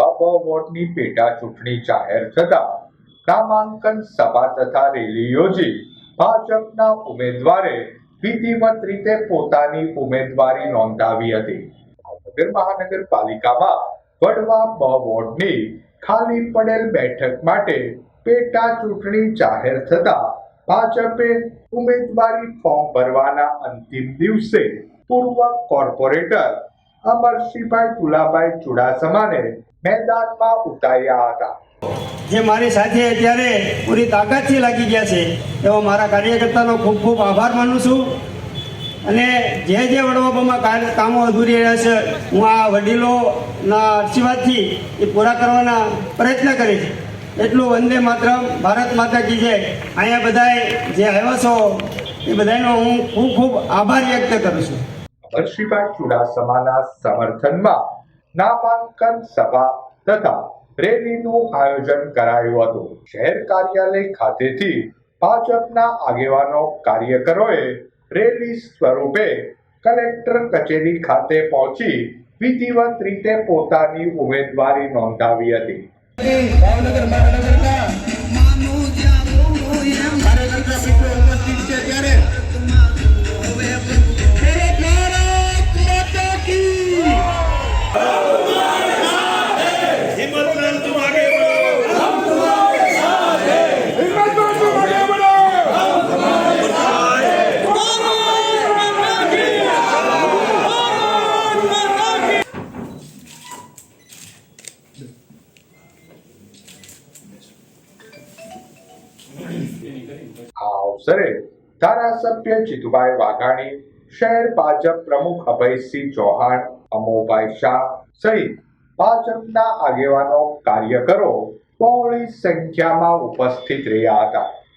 બાબા વોર્ડની પેટા ચૂંટણી જાહેર થતા નામાંકન સભા તથા રેલી યોજી ભાજપના ઉમેદવારે વિધિવત રીતે પોતાની ઉમેદવારી નોંધાવી હતી. ભાવનગર મહાનગરપાલિકામાં વડવા બ વોર્ડની ખાલી પડેલ બેઠક માટે પેટા ચૂંટણી જાહેર થતા ભાજપે ઉમેદવારી ફોર્મ ભરવાના અંતિમ દિવસે પૂર્વ કોર્પોરેટર અમરસિંહભાઈ તુલાભાઈ ચુડાસમાને મેદાનમાં ઉતાર્યા હતા. જે મારી સાથે અત્યારે પૂરી તાકાતથી લાગી ગયા છે, એવો મારા કાર્યકર્તાનો ખૂબ ખૂબ આભાર માનું છું. અને જે જે વડવાપમાં કામો અધૂરી રહ્યા છે, હું આ વડીલોના આશીર્વાદથી એ પૂરા કરવાના પ્રયત્ન કરીશ. એટલું વંદે માત્રમ, ભારત માતા કી જય. અહીંયા બધાએ જે આવ્યા છો, એ બધાનો હું ખૂબ ખૂબ આભાર વ્યક્ત કરું છું. અમરસિંહભાઈ ચુડાસમાના સમર્થનમાં નામાંકન સભા તથા રેલીનું આયોજન કરાયું હતું. શહેર કાર્યાલય ખાતેથી ભાજપના આગેવાનો કાર્યકરોએ રેલી સ્વરૂપે કલેક્ટર કચેરી ખાતે પહોંચી વિધિવત રીતે પોતાની ઉમેદવારી નોંધાવી હતી. ભાવનગર મહાનગરના આ અવસરે ધારાસભ્ય જીતુભાઈ વાઘાણી, શહેર ભાજપ પ્રમુખ અભયસિંહ ચૌહાણ, અમોભાઈ શાહ સહિત ભાજપના આગેવાનો કાર્યકરો બહોળી સંખ્યામાં ઉપસ્થિત રહ્યા હતા.